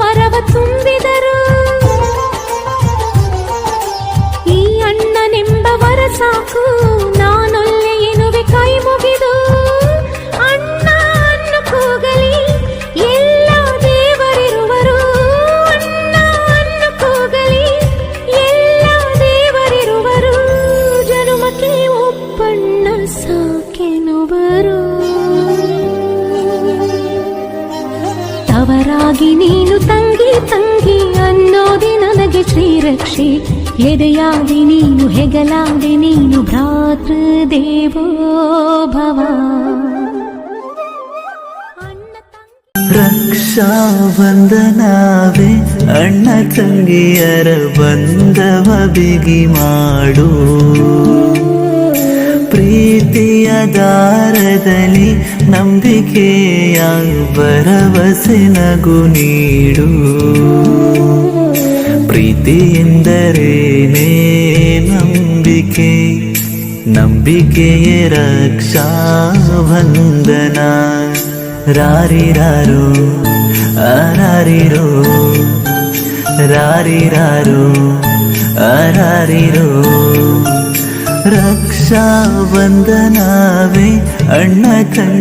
ವರವ ತುಂಬಿದರು ಈ ಅಣ್ಣನೆಂಬ ವರ ಸಾಕು ತಾಯಿ ನೀನು ತಂಗಿ ತಂಗಿ ಅನ್ನೋದೆ ನನಗೆ ಶ್ರೀರಕ್ಷೆ. ಎದೆಯಾಗಿ ನೀನು ಹೆಗಲಾದೆ ನೀನು ಭ್ರಾತೃ ದೇವೋ ಭವ ರಕ್ಷಾ ಬಂಧನಾವೆ ಅಣ್ಣ ತಂಗಿಯರ ಬಂಧವ ಬಿಗಿ ಮಾಡು. ದಾರದಲ್ಲಿ ನಂಬಿಕೆಯ ಭರವಸೆ ನಗು ನೀಡು. ಪ್ರೀತಿ ಎಂದರೇನೇ ನಂಬಿಕೆ, ನಂಬಿಕೆಯ ರಕ್ಷಾ ಬಂಧನ ರಾರಿರಾರು, ಅರಾರಿರೋ, ರಾರಿರಾರು ಆರಾರಿರೋ ರಕ್ಷಾ ಬಂಧನವೇ ಅಣ್ಣ ತಂಗಿ